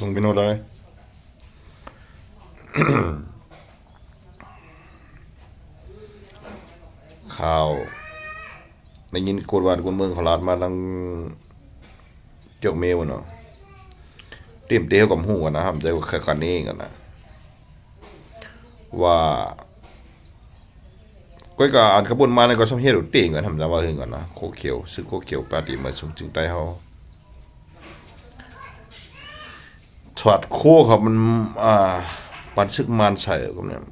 ส่งไปโน่นเลยข่าวได้ยินกดวานคนเมืองเขาลาดมาลังเจกเมลเนาะเตรียมเตี้ยวกับหูกันนะครับใจว่าแค่คันนี้กันนะว่าก้อยก็อ่านขบวนมาในก็สมเหตุเตียงกันทำจว่าเฮงกันนะโคเขียวซึ่งโคเขียวปาติมาสูงจึงใต้เฮา ถอดโคครับมันอ่าปันซึกมานใส่ก็เนี่ย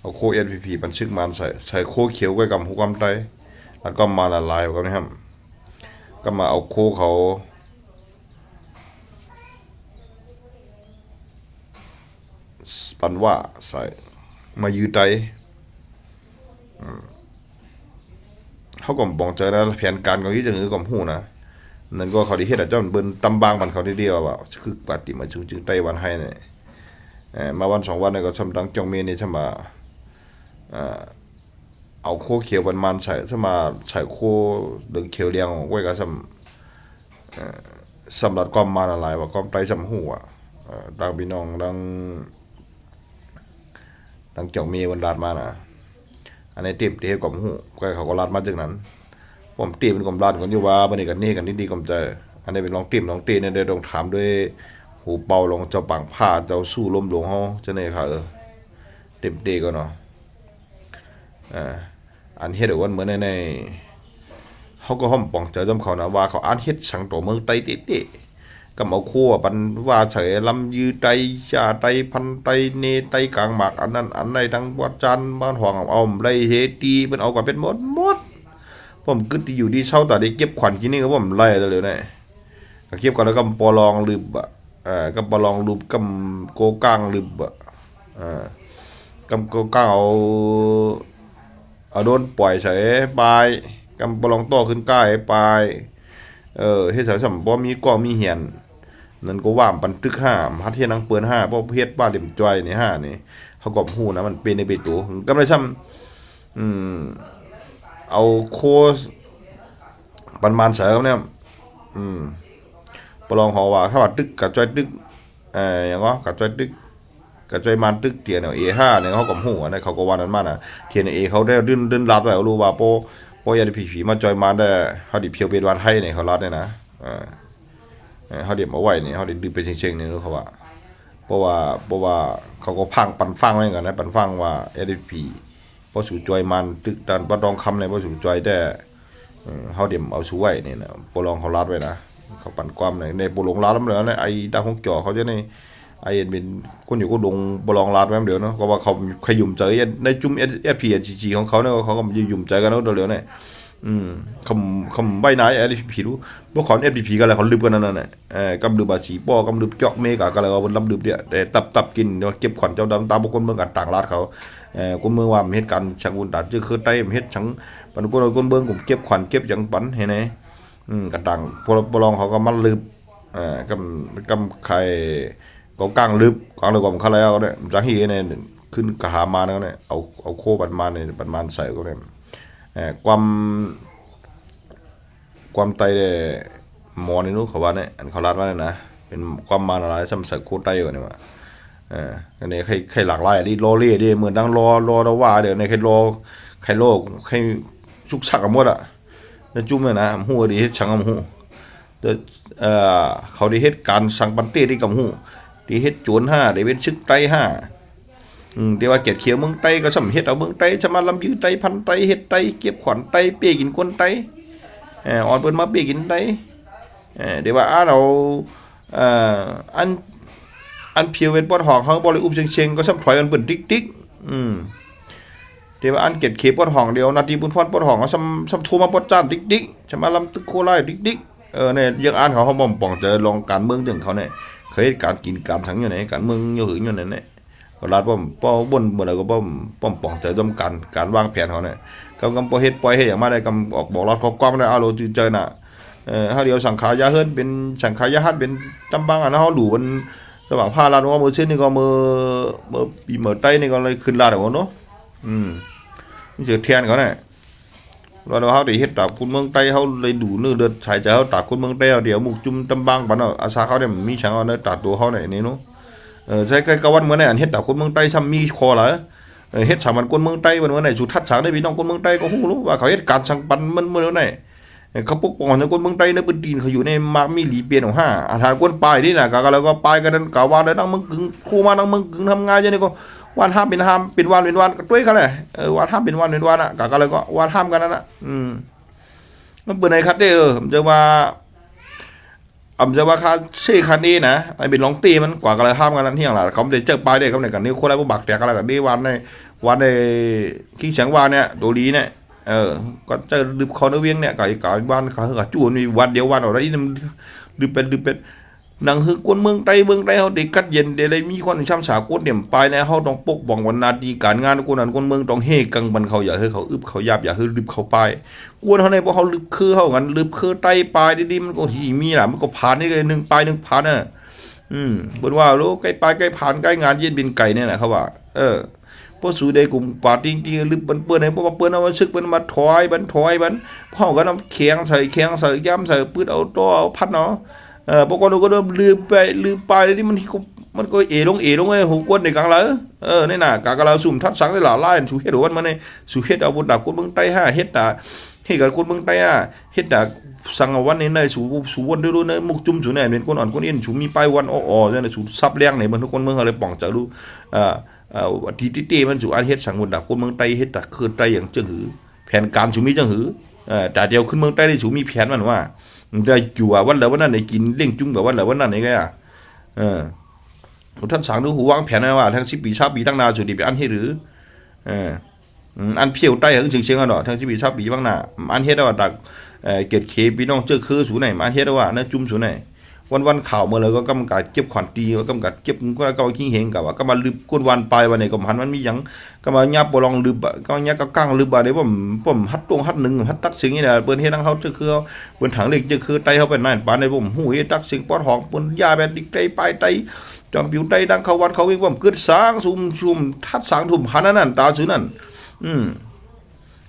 เอาโคเอ็นพีพีปันซึกมานใส่ใส่โคเขียวไว้กับหูกำไตแล้วก็มาละลายกันนะครับ ก็มาเอาโคเขาปันว่าใส่มายืดใจเขาก็บอกใจนะแผนการของที่จะงือกับหูนะ นั่นก็เขาที่เฮ็ดอะเจ้ามันเบิ่นตำบางมันเขาที่เดียวว่าคือปฏิมาจึงจึงไต้วันให้เนี่ยเอ่อมาวันสองวันเนี่ยก็ชำดังจองเมนี่ใช่มาเอ่อเอาโคเขียวมันมันใส่ใช่มาใส่โคดึงเขียวเลี้ยงไว้ก็สำเอ่อสำหรับความมันอะไรว่าความไตสำหูอะเอ่อดังพี่น้องดังตั้งเจ้าเมียบนลาดมาน่ะอันนี้ตีบที่ให้กลมหูก็เขาก็ลาดมาจากนั้น ผมตีเป็นกลมลาดกันอยู่ว่าบันนี้กันนี่กันนี่ดีกลมใจอันนี้เป็นลองตีมลองตีเนี่ยเดี๋ยวต้องถามด้วยหูเป่าลองเจ้าปังผ้าเจ้าสู้ลมหลวงเฮาจะเนี่ยค่ะเออเต็มเตก็เนาะอ่าอันเฮ็ดเอาวันเหมือนในในเขาก็ห้อมปองเจอจำเขานะว่าเขาอ่านเฮ็ดสังตัวเมืองไตเตเตก็เอาคั่วปันว่าเฉยลำยือไตชาไตพันไตเนไตกลางหมากอันนั้นอันใดทั้งวัดจันบ้านหองเอาไรเฮตีมันเอากันเป็นหมดหมด ผมกึดอยู่ที่เช่าแต่ได้เก็บขวัญกินนี่ก็ผมไล่เลยเนี่ยเก็บก่อนแล้วก็ปอลองลืบอะอ่าก็ปอลองลืบกำโกก้างลืบอะอ่ากำโกก้างเอาเอาโดนปล่อยเฉยไปกำปอลองโตขึ้นใกล้ไปเออเฮ็ดสายสัมบ่มีก้องมีเหียนนั่นก็ว่ามปันตึกห้าพัดเทียนังเปิ้นห้าเพราะเฮ็ดบ้านเต็มจอยนี่ห้านี่เขาก็ฮู้นะมันเป็นในเปตูก็ไม่ซ้ำอืม เอาโคสปันมานเสริมเนี่ยอืมปลองหอว่าถ้าวตึกกับจอยตึกเอ่ออย่างก็กับจอยตึกกับจอยมันตึกเทียนเนี่ย A5 เนี่ยเขาก็ฮู้อันนั้นเขาก็ว่านั้นมาน่ะเทียน A เขาได้ดึนดึนลัดไว้รู้ว่าโปโปยาดิผีๆมาจอยมาได้เฮาดิเพียวเป็นวันไทยเนี่ยเขาลัดเนี่ยนะอ่าเออเขาเด็บเอาไว้นี่ยเขาเด็ดื้อไปเชิงๆนี่ยรู้เขาว่าเพราะว่าเพราะว่าเขาก็พังปันฟังไว้กันนะปันฟังว่า SDP พอสู่จอยมันตึกดันบ่ดองคำในพอสู่จอยแต่เขาเด็มเอาชูไว้นี่นะปรลองเขารัดไว้นะเขาปั่นความในในปรลงรัดแล้วแล้วไอ้ดาวของจ่อเขาจะในไอ้เอ็นเป็นคนอยู่ก็ลงปรลองรัดไว้เดี๋ยวเนาะก็ว่าเขาขยุ่มใจในจุ่ม SP GG ของเขาเนี่ยเขาก็มันยุ่มใจกันเนาะเดี๋ยวเนี่ยอืมคำคำใบนายเอฟพีรู้พวกเขาเอฟพีกันอะไรเขาลืบกันนั่นน่ะเออกำลืบบาสีป้อกำลืบเจาะเมกะกันอะไรก็บนลำลืบเนี่ยแต่ตับตับกินเดี๋ยวเก็บขวัญเจ้าดำตามบุคคลเมืองกันต่างราดเขา เออคนเมืองว่ามันเฮ็ดกันช่างบุญตัดจื้อคือไต้มันเฮ็ดช่างปันคนคนเมืองผมเก็บขวัญเก็บหยังปันเห็นไหมอืมกันต่างพลลองเขาก็มันลืบเออกำกำไข่ก็กลางลืบกลางเลืบกับเขาแล้วเนี่ยจากที่เนี่ยขึ้นกระหามาเนี่ยเอาเอาโคบันมาเนี่ยบันมันใส่ก็เนี่ยเออความความไตเดหมอนี่นู้เขาว่าเนี่ยอันเขารัดว่าเนี่ยนะเป็นความมันอะไรซ้ำสักโคตรไตกว่เนี่ยว่า เอออันนี้ใครใครหลากหลายดิโลเล่ดิเหมือนดังรอรอระว่าเดี๋ยวในใครรอใครโลกใครชุกชักกันหมดอะแล้วจุ่มเนี่ยนะหัวดีเฮ็ดชังกับหูเดี๋ยวเอ่อเขาด้เฮ็ดการสั่งปันเต้ที่กับหูที่เฮ็ดโจรห้าได้เป็นชึกไตห้าอืมแต่ว่าเกียรติเขียวเมืองไตก็สำเฮ็ดเอาเมืองไตชะมาลำยื้อไตพันไตเฮ็ดไตเก็บขวัญไตเปี้ยกินคนไตเอ่อออนเปิ้นมาเปียกินได้เอ่อเดี๋ยวว่าอ่าเอาเอ่ออัน อันเพียวเป็นปอดหองเขาบ่เลยอุ้มเชงๆก็ซ้ำถอยมันเปิ้นติ๊กๆอืมเดี๋ยวอันเก็ดเขปอดหองเดียวนาทีบุญพรปอดหองก็ซ้ำซ้ำโทรมาปอดจ้านติ๊กๆจะมาลำตึกโคไล่ติ๊กๆเออเนี่ยยังอ่านเขาเขาบ่มป่องเจอลองการเมืองถึงเขาเนี่ยเคยการกินการทั้งอยู่ไหนการเมืองอยู่หึงอยู่ไหนเนี่ยเวลาป้อมป้อบนบ่ได้ก็ป้อมป้อมป่องเจอจำการการวางแผนเขาเนี่ยกำกำปล่อยเฮ็ดปล่อยเฮ็ดอย่างมาได้กำออกบอกรอดข้อความได้อาโลจือเจอน่ะเออเฮาเดียวสังขายาเฮิรนเป็นสังขายาฮัดเป็นจำบังอะนะเฮาดูมัน ระหว่างพาลาดว่ามือเส้นนี่ก็มือมือปีมือใต้นี่ก็เลยขึ้นลาดเอาเนาะอืมนี่เจอแทนเขาเนี่ยเราเราเฮาได้เฮ็ดตามคนเมืองใต้เฮาเลยดูเนื้อเลือดใช้ใจเฮาตากคนเมืองใต้เอาเดี๋ยวหมุกจุ่มตำบางปานเนาอาสาเขาเนี่ยมีช่างเอาเนื้อตากตัวเฮาเนี่ยนี่เนาะเออใช้ใกล้กวันเมื่อไหร่อันเฮ็ดตามคนเมืองใต้ซ้ำมีคอเหรอเฮ็ดสามันคนเมืองใต้วันเมื่อไหร่สุทัศน์สางได้พี่น้องคนเมืองใต้ก็ฮู้รู้ว่าเขาเฮ็ดการสังปันมันเมื่อไหร่ เขาปกป้องในคนเมืองใต้ในพื้นดินเขาอยู่ในมามีหลีเปลี่ยนของห้าอาหารคนปลายนี่นะก็แล้วก็ปลายกันนั้นกะว่าได้นั่งมึงกึ่งครูมานั่งมึงกึ่งทำงานจังนี่ก็วันห้ามเป็นห้ามเป็นวันเป็นวันก็ด้วยกันเลยเออวันห้ามเป็นวันเป็นวันอะกะก็เลยก็วันห้ามกันนั่นน่ะอืมมันเปิดในคัดเด้อเออผมจะว่าอำจะว่าคาเช่คันนี้นะไอ้เป็นลองตีมันกว่ากันเลยห้ามกันนั่นที่อย่างไรเขาไม่ได้เจอปลายได้เขาในกันนี้คนไรบ่บักแตกอะไรกันนี่วันในวันในขี้เสียงวานเนี่ยตัวดีเนี่ย เออก็จอดึบคอเนเวียงเนี่ยกับกับวันเขากับจู่มีวันเดียววันอะไรนี่มันดึบเป็นดึบเป็นหนังคือคนเมืองใต้เมืองใต้เฮาได้กัดเย็นได้เลยมีคนช้ำสากดเนี่ยปลายในเฮาต้องปกป้องวันนาทีการงานคนนั้นคนเมืองต้องเฮกังบันเขาอย่าให้เขาอึบเขายาบอย่าให้ลึบเขาไปกวนเฮาในบ่เขาลึบคือเฮากันลึบคือใต้ปลายดีๆมันก็ที่มีแหละมันก็ผ่านนี่เลยหนึ่งปลายหนึ่งผ่านน่ะอืมเพิ่นว่าโลใกล้ปลายใกล้ผ่านใกล้งานเย็นเป็นไก่เนี่ยน่ะเขาว่า เออ พวกสู่ได้กลุ่มปาติงติงลึบเปิ้นเปิ้นให้พวกว่าเปิ้นเอามาซึกเปิ้นมาถอยบันถอยบันเฮาก็นำเคียงใส่เคียงใส่ย่ำใส่ปืดเอาตัวเอาพัดเนาะเออปกติก็เริ่มลืมไปลืมไปแล้วนี่มันก็มันก็เอลงเอลงไอ้หูกวนในกลางเลยเออนี่น่ะกากะเราสุ่มทัดสังได้หล่าไล่สู่เฮ็ดวันมาในสู่เฮ็ดเอาบนดาบคนเมืองใต้ห้าเฮ็ดดาเฮ็ดกับคนเมืองใต้อะเฮ็ดดาสังเอาวันนี้ในสู่สู่วันด้วยรู้นมุกจุ่มสู่ในเป็นคนอ่อนคนเอ็นสู่มีไปวันอ้อๆเนี่ยสู่ซับแรงในมันทุกคนเมืองอะไรป่องจะรู้อ่อ เอ่อทีที่ตีมันสู่อันเฮ็ดสังบนดาบคนเมืองใต้เฮ็ดดาคืนใต้อย่างจังหือ แผนการสูมีจังหือแต่เดียวขึ้นเมืองใต้ได้สูมีแผนมันว่าจะอยู่อะวันแล้ววันนั้นได้กินเลี้ยงจุ้งกับวันแล้ววันนั้นไอ้แกอะเออท่านสั่งดูหูวางแผนว้ว่าทั้งสิบปีชาปีตั้งนาสุดีไปอันให้หรือเอออันเพียวใต้ถึงเชียงเชียงอะเนาะทั้งสิบปีชาปีบ้างนาอันเฮ็ดเอาว่าตักเอ่อเกตเคพี่น้องเจอคือสูไหนมาอันเฮ็ดเอาว่านะจุ้มสูไหน วันวันข่าวเมื่อเลยก็กำกับเก็บขวัญตีก็กำกับเก็บก็ก็ขี้เหงกับว่าก็มาลืบก้นวันไปวันไหนก็หันมันมีหยังก็มายับบ่ลองลืบอะก็ยักก็กั้งลืบอะเดี๋ยวผมผมฮัดตรงฮัดหนึ่งฮัดตักสิงนี่แหละเปิ้นเฮ็ดทั้งเขาจอคือเปิ้นถังเล็กจอคือไตเขาเป็นนั่นปานในผมหูเฮ็ดตักสิงปอดหองเปิ้นยาแบบดิกไตปลายไตจอมผิวไตดังเขาวันเขาวิ่งผมกึดสางซุ่มซุ่มทัดสางถุ่มหันนั่นตาซื้อนั่นอืม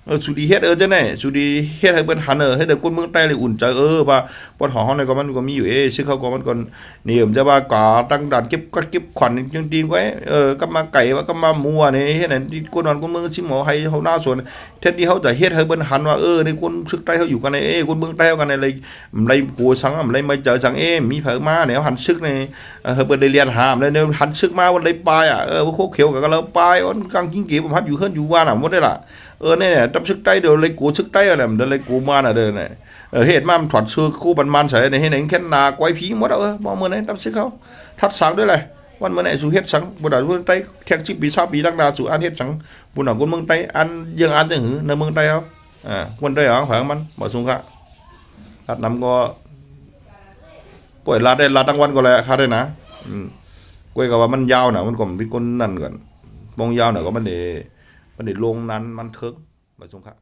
เออสุดีเฮ็ดเออจะไหนสุดีเฮ็ดให้เปิ้นหันเออให้เด็กคนเมืองใต้เลยอุ่นใจเออว่าปอดหองเฮาในก็มันก็มีอยู่เอ้ชื่อเขาก็มันก่อนนี่ผมจะว่ากาตั้งด่านเก็บก็เก็บขวัญจริงๆไว้เออก็มาไก่ว่าก็มามัวนี่เฮ็ดนั่นที่คนนั้นคนเมืองชิหมอให้เฮาหน้าสวนเท็ดที่เขาจะเฮ็ดให้เบิ่นหันว่าเออในคนซึกใต้เขาอยู่กันในเอ้คนเมืองใต้เขากันในอะไรอะไรกูสังอะไรมาเจอสังเอ้มีเผอมาเนี่ยหันซึกในเออเบิ่นได้เรียนหามแล้วเนี่ยหันซึกมาวันไรปลายอะเออโคเขียวกับเราปลายอันกลางกิ้งเก็บพัดอยู่เฮือนอยู่ว่าน่ะหมดได้ล่ะ เออเนี่ยตับซึกใต้เดี๋ยวเลยกูซึกใต้อะไรมันเลยกูมาน่ะเด้อเนี่ยเออเฮ็ดมามันถอดเสื้อคู่บันมันใส่ในเฮ็ดไหนแค่นากวยผีหมดเอาเออบ่มื้อไหนตับซึกเขาทัดสังด้วยเลยวันเมื้อไหนสู่เฮ็ดสังบ่ได้เมืองใต้แท็กซี่ปีชาปีดักดาสู่อันเฮ็ดสังบุญหนังคนเมืองใต้อันยังอันจังหือในเมืองใต้เอาอ่าคนใต้เอาฝังมันบ่สูงค่ะรัดน้ำก็ป่วยรัดได้รัดทั้งวันก็เลยค่าได้นะอืมกล้วยก็ว่ามันยาวน่ะมันก็มีคนนั่นก่อนมองยาวน่ะก็มันได้ มันได้ลงนั้นมันเถิกบ่สูงค่ะ